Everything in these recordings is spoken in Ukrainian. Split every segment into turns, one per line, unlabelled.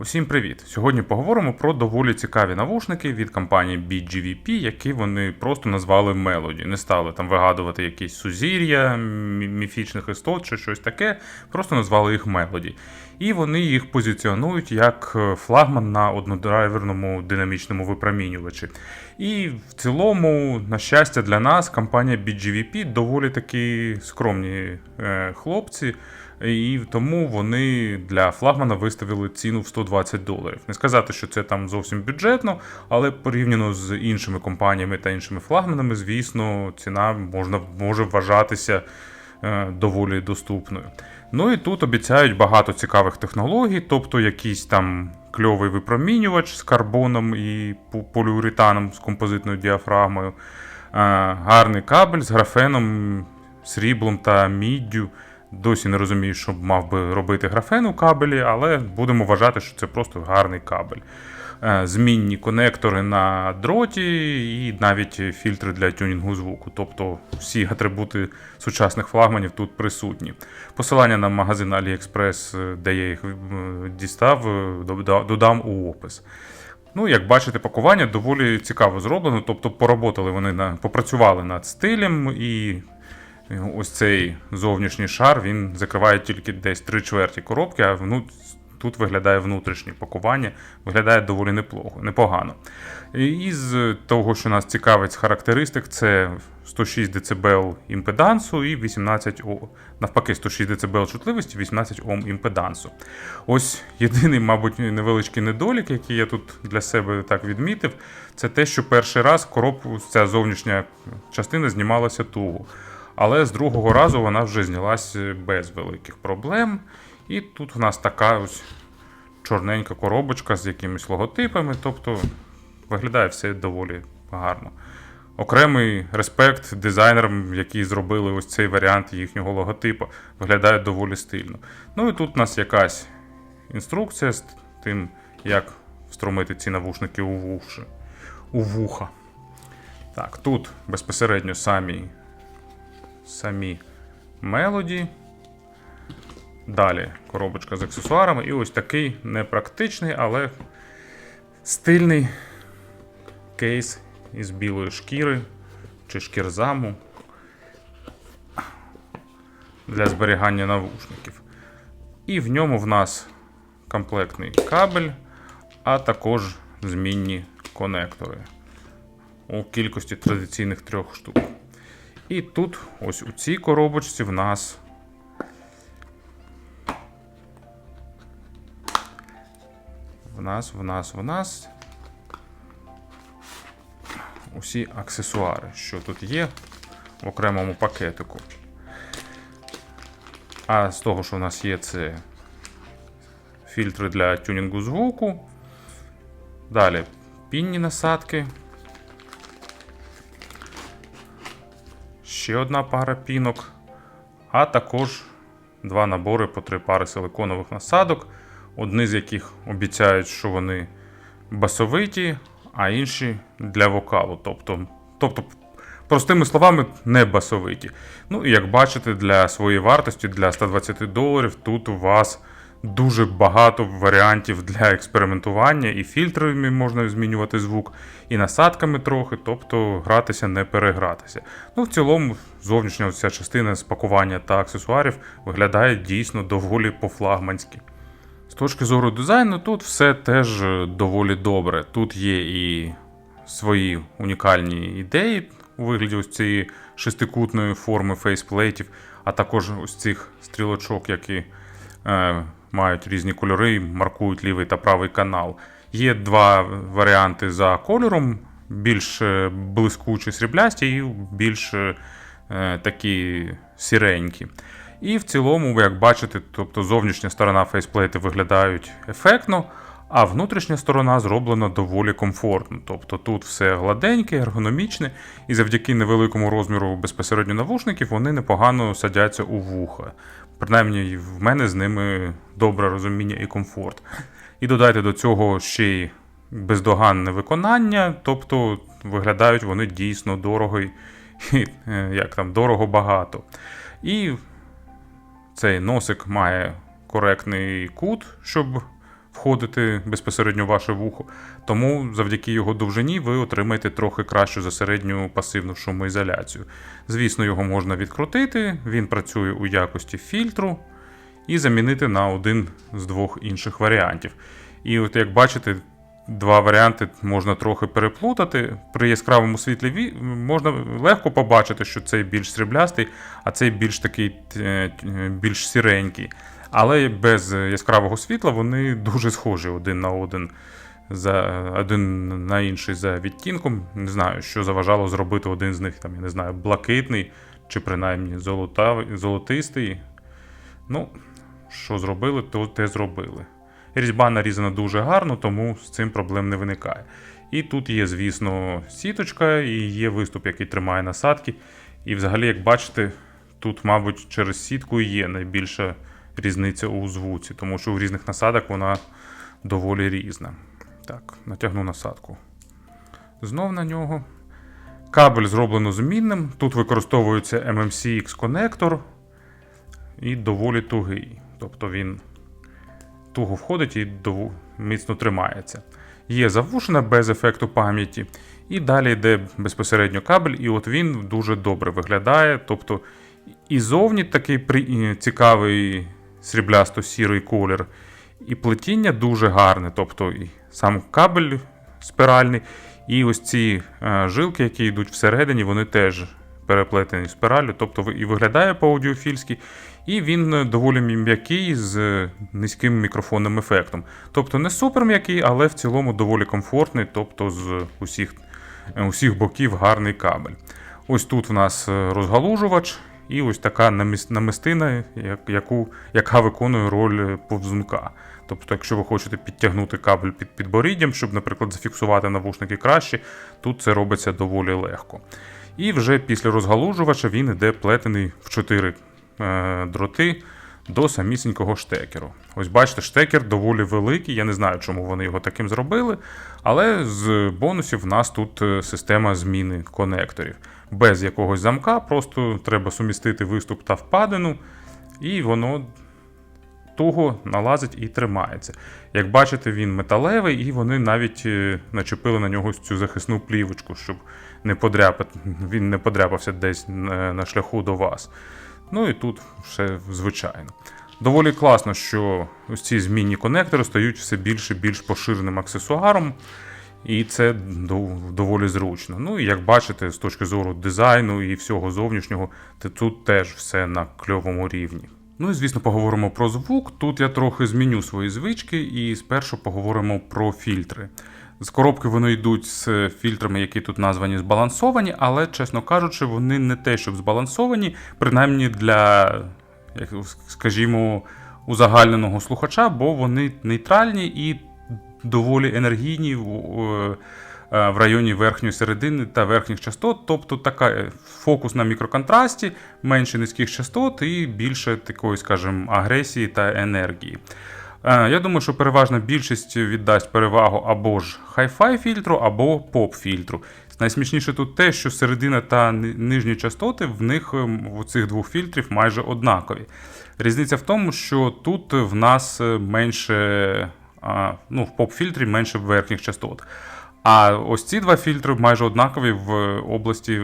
Усім привіт! Сьогодні поговоримо про доволі цікаві навушники від компанії BGVP, які вони просто назвали Melody. Не стали там вигадувати якісь сузір'я міфічних істот чи щось таке, просто назвали їх Melody. І вони їх позиціонують як е, флагман на однодрайверному динамічному випромінювачі. І в цілому, на щастя, для нас компанія BGVP доволі такі скромні е, хлопці. І тому вони для флагмана виставили ціну в 120 доларів. Не сказати, що це там зовсім бюджетно, але порівняно з іншими компаніями та іншими флагманами, звісно, ціна можна, може вважатися е, доволі доступною. Ну і тут обіцяють багато цікавих технологій, тобто якийсь там кльовий випромінювач з карбоном і поліуретаном з композитною діафрагмою, е, гарний кабель з графеном, сріблом та міддю. Досі не розумію, що мав би робити графен у кабелі, але будемо вважати, що це просто гарний кабель. Е, Змінні конектори на дроті і навіть фільтри для тюнінгу звуку. Тобто всі атрибути сучасних флагманів тут присутні. Посилання на магазин AliExpress, е, де я їх е, дістав, додам у опис. Ну, як бачите, пакування доволі цікаво зроблено. Тобто поработали вони на попрацювали над стилем і ось цей зовнішній шар він закриває тільки десь три чверті коробки, а вну... тут виглядає внутрішнє пакування, виглядає доволі неплохо, непогано. І Із того, що нас цікавить з характеристик, це 106 дБ імпедансу і 18 О, навпаки, 106 дБ чутливості, 18 Ом імпедансу. Ось єдиний, мабуть, невеличкий недолік, який я тут для себе так відмітив, це те, що перший раз коробку, ця зовнішня частина знімалася туго. Але з другого разу вона вже знялась без великих проблем. І тут у нас така ось чорненька коробочка з якимись логотипами, тобто виглядає все доволі гарно. Окремий респект дизайнерам, які зробили ось цей варіант їхнього логотипу, виглядає доволі стильно. Ну і тут у нас якась інструкція з тим, як встромити ці навушники у вуха. Так, тут безпосередньо самі самі мелоді. Далі коробочка з аксесуарами. І ось такий непрактичний, але стильний кейс із білої шкіри чи шкірзаму для зберігання навушників. І в ньому в нас комплектний кабель, а також змінні конектори у кількості традиційних трьох штук. І тут, ось у цій коробочці, в нас в нас, в нас, в нас усі аксесуари, що тут є в окремому пакетику. А з того, що в нас є, це фільтри для тюнінгу звуку. Далі пінні насадки. Ще одна пара пінок, а також два набори по три пари силиконових насадок, одні з яких обіцяють, що вони басовиті, а інші для вокалу. Тобто, тобто простими словами, не басовиті. Ну і як бачите, для своєї вартості, для 120 доларів, тут у вас. Дуже багато варіантів для експериментування, і фільтрами можна змінювати звук, і насадками трохи, тобто гратися, не перегратися. Ну, в цілому, зовнішня ця частина з пакування та аксесуарів виглядає дійсно доволі по-флагманськи. З точки зору дизайну, тут все теж доволі добре. Тут є і свої унікальні ідеї у вигляді ось цієї шестикутної форми фейсплейтів, а також ось цих стрілочок, які е, мають різні кольори, маркують лівий та правий канал. Є два варіанти за кольором: більш е, блискучі сріблясті і більш е, такі сіренькі. І в цілому, як бачите, тобто зовнішня сторона фейсплейти виглядають ефектно, а внутрішня сторона зроблена доволі комфортно. Тобто тут все гладеньке, ергономічне, і завдяки невеликому розміру безпосередньо навушників вони непогано садяться у вуха. Принаймні, в мене з ними добре розуміння і комфорт. І додайте до цього ще й бездоганне виконання, тобто виглядають вони дійсно дорого, і, е, як там, дорого багато. І цей носик має коректний кут, щоб входити безпосередньо в ваше вухо. Тому завдяки його довжині ви отримаєте трохи кращу за середню пасивну шумоізоляцію. Звісно, його можна відкрутити, він працює у якості фільтру і замінити на один з двох інших варіантів. І от як бачите, два варіанти можна трохи переплутати. При яскравому світлі можна легко побачити, що цей більш сріблястий, а цей більш такий е, е, більш сіренький. Але без яскравого світла вони дуже схожі один на один. За один на інший за відтінком. Не знаю, що заважало зробити один з них, там, я не знаю, блакитний чи принаймні золотавий, золотистий. Ну, що зробили, то те зробили. Різьба нарізана дуже гарно, тому з цим проблем не виникає. І тут є, звісно, сіточка, і є виступ, який тримає насадки. І взагалі, як бачите, тут, мабуть, через сітку є найбільша різниця у звуці, тому що у різних насадок вона доволі різна. Так, натягну насадку. Знов на нього. Кабель зроблено змінним. Тут використовується MMCX конектор і доволі тугий. Тобто він туго входить і дову- міцно тримається. Є завушена без ефекту пам'яті, і далі йде безпосередньо кабель, і от він дуже добре виглядає. Тобто і зовні такий при... цікавий сріблясто-сірий колір, і плетіння дуже гарне. Тобто і сам кабель спіральний, і ось ці е, жилки, які йдуть всередині, вони теж переплетені спіраллю, тобто і виглядає по аудіофільськи, і він доволі м'який з низьким мікрофонним ефектом. Тобто не супер м'який, але в цілому доволі комфортний, тобто з усіх, е, усіх боків гарний кабель. Ось тут в нас е, розгалужувач, і ось така намістина, яку, яка виконує роль повзунка. Тобто, якщо ви хочете підтягнути кабель під підборіддям, щоб, наприклад, зафіксувати навушники краще, тут це робиться доволі легко. І вже після розгалужувача він іде плетений в 4 е, дроти до самісінького штекеру. Ось бачите, штекер доволі великий. Я не знаю, чому вони його таким зробили. Але з бонусів в нас тут е, система зміни конекторів. Без якогось замка, просто треба сумістити виступ та впадину, і воно туго налазить і тримається. Як бачите, він металевий, і вони навіть е, начепили на нього цю захисну плівочку, щоб не подряпати, він не подряпався десь е, на шляху до вас. Ну і тут все звичайно. Доволі класно, що ось ці змінні конектори стають все більш і більш поширеним аксесуаром, і це доволі зручно. Ну і як бачите, з точки зору дизайну і всього зовнішнього, тут теж все на кльовому рівні. Ну і звісно, поговоримо про звук. Тут я трохи зміню свої звички, і спершу поговоримо про фільтри. З коробки вони йдуть з фільтрами, які тут названі збалансовані, але, чесно кажучи, вони не те, щоб збалансовані, принаймні для, як скажімо, узагальненого слухача, бо вони нейтральні і доволі енергійні в, е, районі верхньої середини та верхніх частот, тобто така е, фокус на мікроконтрасті, менше низьких частот і більше такої, скажімо, агресії та енергії. Е, Я думаю, що переважна більшість віддасть перевагу або ж хай-фай фільтру, або поп-фільтру. Найсмішніше тут те, що середина та нижні частоти в них ем, у цих двох фільтрів майже однакові. Різниця в тому, що тут в нас е, менше, ну, в поп-фільтрі менше верхніх частот. А ось ці два фільтри майже однакові в області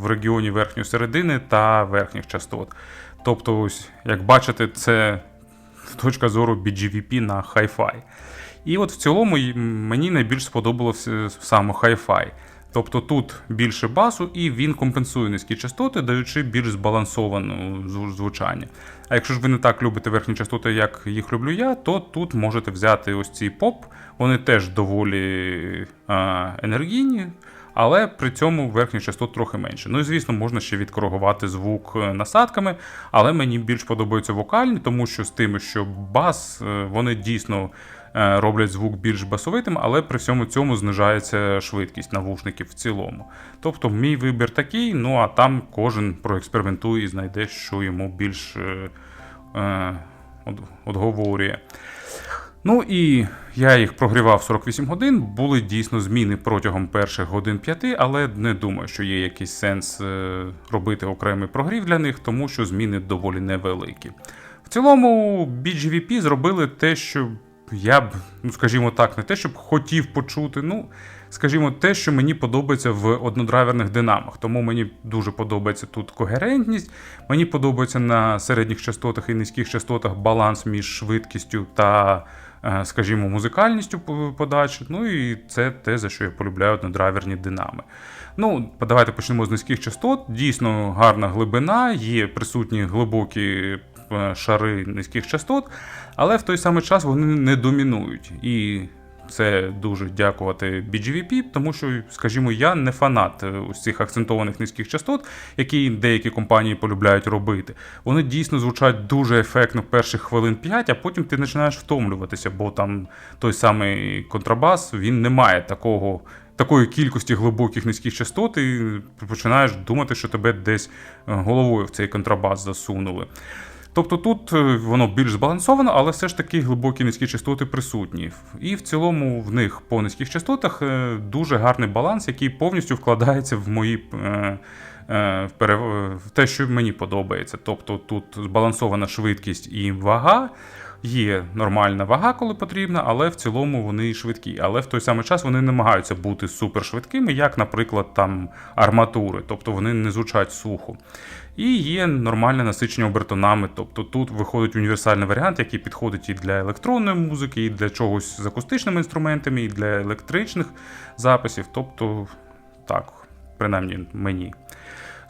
в регіоні верхньої середини та верхніх частот. Тобто, ось, як бачите, це точка зору BGVP на Hi-Fi. І от в цілому мені найбільш сподобалося саме Hi-Fi. Тобто тут більше басу, і він компенсує низькі частоти, даючи більш збалансоване звучання. А якщо ж ви не так любите верхні частоти, як їх люблю я, то тут можете взяти ось ці поп. Вони теж доволі а, енергійні, але при цьому верхніх частот трохи менше. Ну і звісно, можна ще відкоригувати звук е, насадками, але мені більш подобаються вокальні, тому що з тими, що бас, е, вони дійсно е, роблять звук більш басовитим, але при всьому цьому знижається швидкість навушників в цілому. Тобто, мій вибір такий, ну а там кожен проекспериментує і знайде, що йому більш е, е, отговорює. Ну і я їх прогрівав 48 годин. Були дійсно зміни протягом перших годин 5, але не думаю, що є якийсь сенс е, робити окремий прогрів для них, тому що зміни доволі невеликі. В цілому, BGVP зробили те, що я б, ну скажімо так, не те, щоб хотів почути, ну, скажімо, те, що мені подобається в однодрайверних динамах. Тому мені дуже подобається тут когерентність, мені подобається на середніх частотах і низьких частотах баланс між швидкістю та, скажімо, музикальністю подачі. Ну і це те, за що я полюбляю однодрайверні динами. Ну, давайте почнемо з низьких частот. Дійсно гарна глибина, є присутні глибокі е, шари низьких частот, але в той самий час вони не домінують. І це дуже дякувати BGVP, тому що, скажімо, я не фанат е, ось цих акцентованих низьких частот, які деякі компанії полюбляють робити. Вони дійсно звучать дуже ефектно перших хвилин 5, а потім ти починаєш втомлюватися, бо там той самий контрабас він не має такого. Такої кількості глибоких низьких частот, і починаєш думати, що тебе десь е, головою в цей контрабас засунули. Тобто тут е, воно більш збалансовано, але все ж таки глибокі низькі частоти присутні. І в цілому в них по низьких частотах е, дуже гарний баланс, який повністю вкладається в мої. е, в те, що мені подобається. Тобто тут збалансована швидкість і вага. Є нормальна вага, коли потрібна, але в цілому вони швидкі. Але в той самий час вони намагаються бути супершвидкими, як, наприклад, там арматури, тобто вони не звучать сухо. І є нормальне насичення обертонами. Тобто тут виходить універсальний варіант, який підходить і для електронної музики, і для чогось з акустичними інструментами, і для електричних записів. Тобто, так, принаймні мені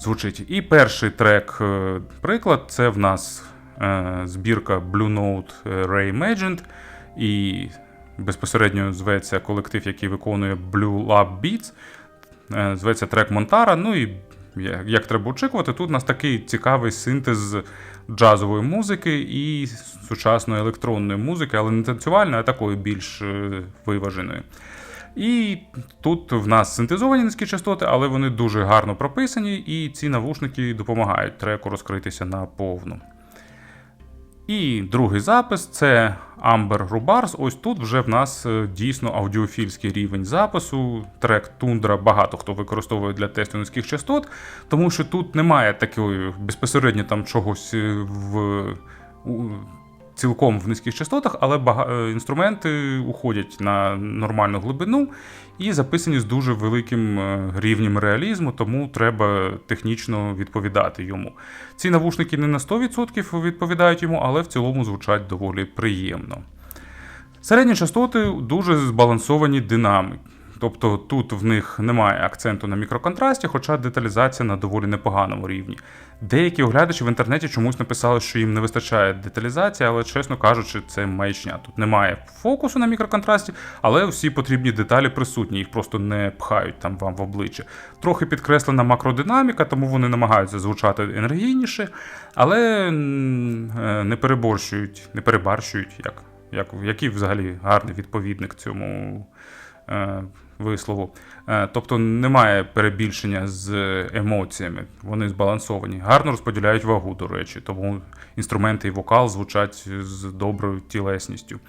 звучить. І перший трек, е, приклад, це в нас збірка Blue Note е, Reimagined, і безпосередньо зветься колектив, який виконує Blue Lab Beats. Е, Зветься трек Монтара. Ну і як треба очікувати, тут у нас такий цікавий синтез джазової музики і сучасної електронної музики, але не танцювальної, а такої більш е, виваженої. І тут в нас синтезовані низькі частоти, але вони дуже гарно прописані, і ці навушники допомагають треку розкритися на повну. І другий запис це Amber Rubars. Ось тут вже в нас е, дійсно аудіофільський рівень запису. Трек Тундра багато хто використовує для тесту низьких частот, тому що тут немає такої безпосередньо там чогось е, в. Цілком в низьких частотах, але е, інструменти уходять на нормальну глибину і записані з дуже великим е, рівнем реалізму, тому треба технічно відповідати йому. Ці навушники не на 100% відповідають йому, але в цілому звучать доволі приємно. Середні частоти дуже збалансовані динамики. Тобто тут в них немає акценту на мікроконтрасті, хоча деталізація на доволі непоганому рівні. Деякі оглядачі в інтернеті чомусь написали, що їм не вистачає деталізації, але, чесно кажучи, це маячня. Тут немає фокусу на мікроконтрасті, але всі потрібні деталі присутні, їх просто не пхають там вам в обличчя. Трохи підкреслена макродинаміка, тому вони намагаються звучати енергійніше, але е, не переборщують, не перебарщують, як, як, який взагалі гарний відповідник цьому е, вислову. Е, Тобто немає перебільшення з емоціями, вони збалансовані. Гарно розподіляють вагу, до речі, тому інструменти і вокал звучать з доброю тілесністю.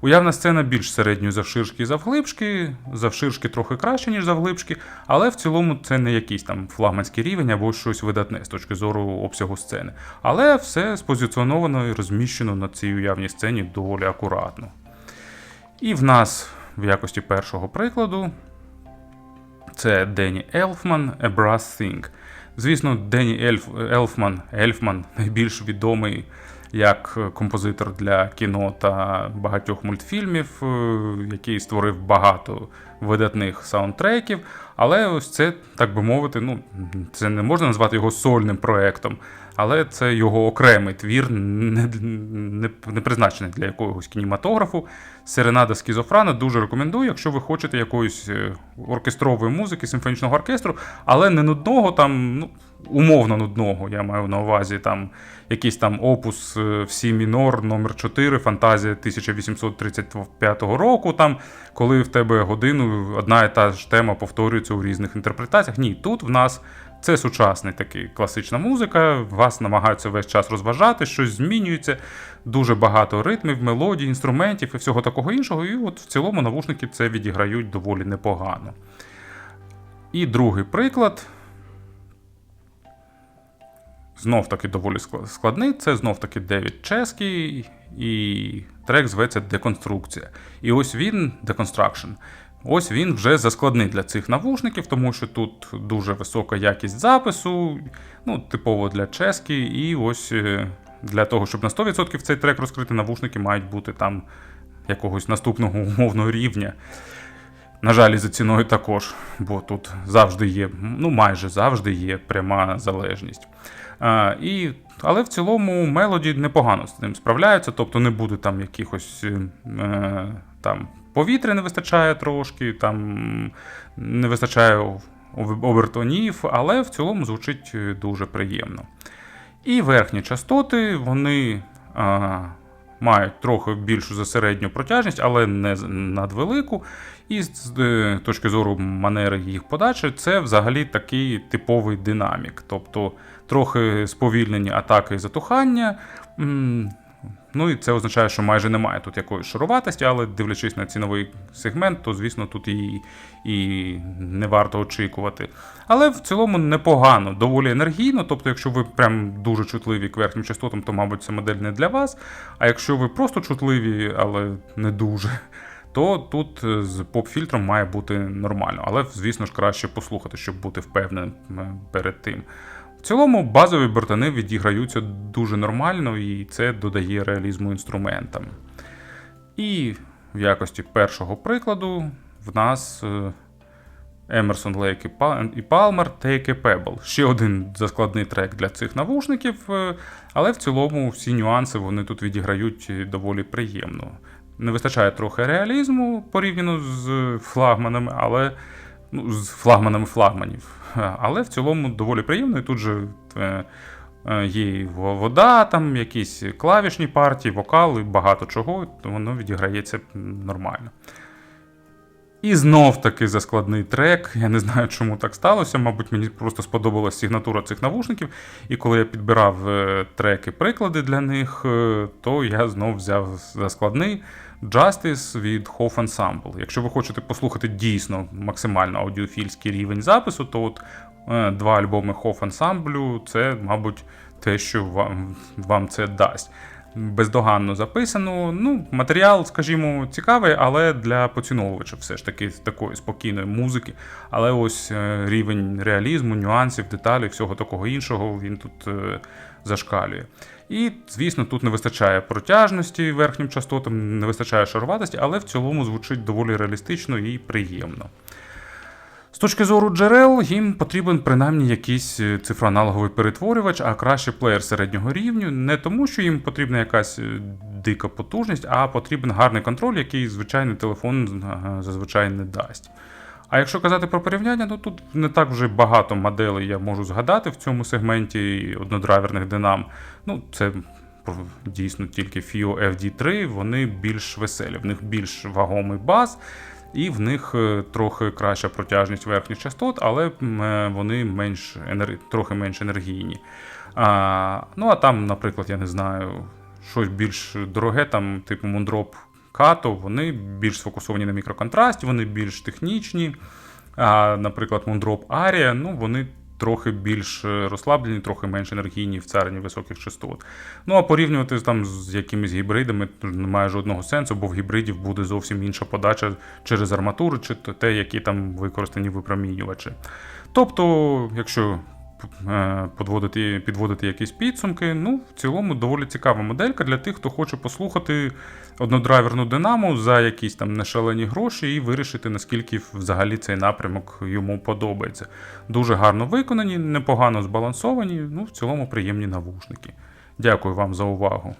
Уявна сцена більш середньої завширшки і завглибшки, завширшки трохи краще, ніж завглибшки, але в цілому це не якийсь там флагманський рівень або щось видатне з точки зору обсягу сцени. Але все спозиціоновано і розміщено на цій уявній сцені доволі акуратно. І в нас в якості першого прикладу це Дені Елфман A Brass Thing. Звісно, Дені Ельф, Елфман, Ельфман найбільш відомий як композитор для кіно та багатьох мультфільмів, е, який створив багато видатних саундтреків. Але ось це, так би мовити, ну, це не можна назвати його сольним проектом, але це його окремий твір, не, не, не призначений для якогось кінематографу. Серенада Скізофрана дуже рекомендую, якщо ви хочете якоїсь е, оркестрової музики, симфонічного оркестру, але не нудного, там, ну, умовно нудного. Я маю на увазі там якийсь там опус е, в Сі мінор номер 4 фантазія 1835 року, там, коли в тебе годину одна і та ж тема повторюється у різних інтерпретаціях. Ні, тут в нас це сучасний такий класична музика, вас намагаються весь час розважати, щось змінюється, дуже багато ритмів, мелодій, інструментів і всього такого іншого. І от в цілому навушники це відіграють доволі непогано. І другий приклад. знов таки доволі складний. Це знов таки Девід Чеський, і трек зветься Деконструкція. І ось він, Deconstruction. Ось він вже заскладний для цих навушників, тому що тут дуже висока якість запису, ну, типово для чески, і ось е, для того, щоб на 100% цей трек розкрити, навушники мають бути там якогось наступного умовного рівня. На жаль, за ціною також, бо тут завжди є, ну майже завжди є пряма залежність. А, і, але в цілому мелоді непогано з ним справляються, тобто не буде там якихось е, там повітря не вистачає трошки, там не вистачає овертонів, але в цілому звучить е, дуже приємно. І верхні частоти вони а, мають трохи більшу за середню протяжність, але не надвелику. І з е, точки зору манери їх подачі, це взагалі такий типовий динамік. Тобто трохи сповільнені атаки і затухання. Ну і це означає, що майже немає тут якоїсь шаруватості, але дивлячись на ціновий сегмент, то звісно тут і, і не варто очікувати. Але в цілому непогано, доволі енергійно. Тобто, якщо ви прям дуже чутливі к верхнім частотам, то, мабуть, ця модель не для вас. А якщо ви просто чутливі, але не дуже, то тут е, з поп-фільтром має бути нормально. Але, звісно ж, краще послухати, щоб бути впевненим е, перед тим. Цілому базові бортани відіграються дуже нормально, і це додає реалізму інструментам. І в якості першого прикладу в нас е, Emerson Lake і Palmer Take a Pebble. Ще один заскладний трек для цих навушників, е, але в цілому всі нюанси вони тут відіграють е, доволі приємно. Не вистачає трохи реалізму порівняно з флагманами, але ну, з флагманами флагманів. Е, Але в цілому доволі приємно. І тут же е, е, є вода, там якісь клавішні партії, вокали, багато чого, то воно відіграється нормально. І знов таки за складний трек. Я не знаю, чому так сталося. Мабуть, мені просто сподобалась сигнатура цих навушників. І коли я підбирав е, треки, приклади для них, то я знов взяв за складний Justice від Hof Ensemble. Якщо ви хочете послухати дійсно максимально аудіофільський рівень запису, то от е, два альбоми Hof Ensemble – це, мабуть, те, що вам, вам це дасть бездоганно записано. Ну, матеріал, скажімо, цікавий, але для поціновувача все ж таки такої спокійної музики. Але ось е, рівень реалізму, нюансів, деталей, всього такого іншого він тут е, зашкалює. І, звісно, тут не вистачає протяжності верхнім частотам, не вистачає шаруватості, але в цілому звучить доволі реалістично і приємно. З точки зору джерел, їм потрібен принаймні якийсь е, цифроаналоговий перетворювач, а краще плеєр середнього рівню. Не тому, що їм потрібна якась е, дика потужність, а потрібен гарний контроль, який звичайний телефон е, зазвичай не дасть. А якщо казати про порівняння, ну тут не так вже багато моделей я можу згадати в цьому сегменті однодрайверних динам. Ну, це дійсно тільки FIO FD3, вони більш веселі, в них більш вагомий бас, і в них е, трохи краща протяжність верхніх частот, але е, вони менш трохи менш енергійні. А, ну а там, наприклад, я не знаю, щось більш дороге, там, типу Moondrop Kato, вони більш сфокусовані на мікроконтрасті, вони більш технічні. А, наприклад, Moondrop Aria, ну вони трохи більш е, розслаблені, трохи менш енергійні в царині високих частот. Ну а порівнювати там з якимись гібридами немає жодного сенсу, бо в гібридів буде зовсім інша подача через арматури, чи те, які там використані випромінювачі. Тобто, якщо подводити, підводити якісь підсумки, ну, в цілому доволі цікава моделька для тих, хто хоче послухати однодрайверну динамо за якісь там нешалені гроші і вирішити, наскільки взагалі цей напрямок йому подобається. Дуже гарно виконані, непогано збалансовані, ну, в цілому приємні навушники. Дякую вам за увагу.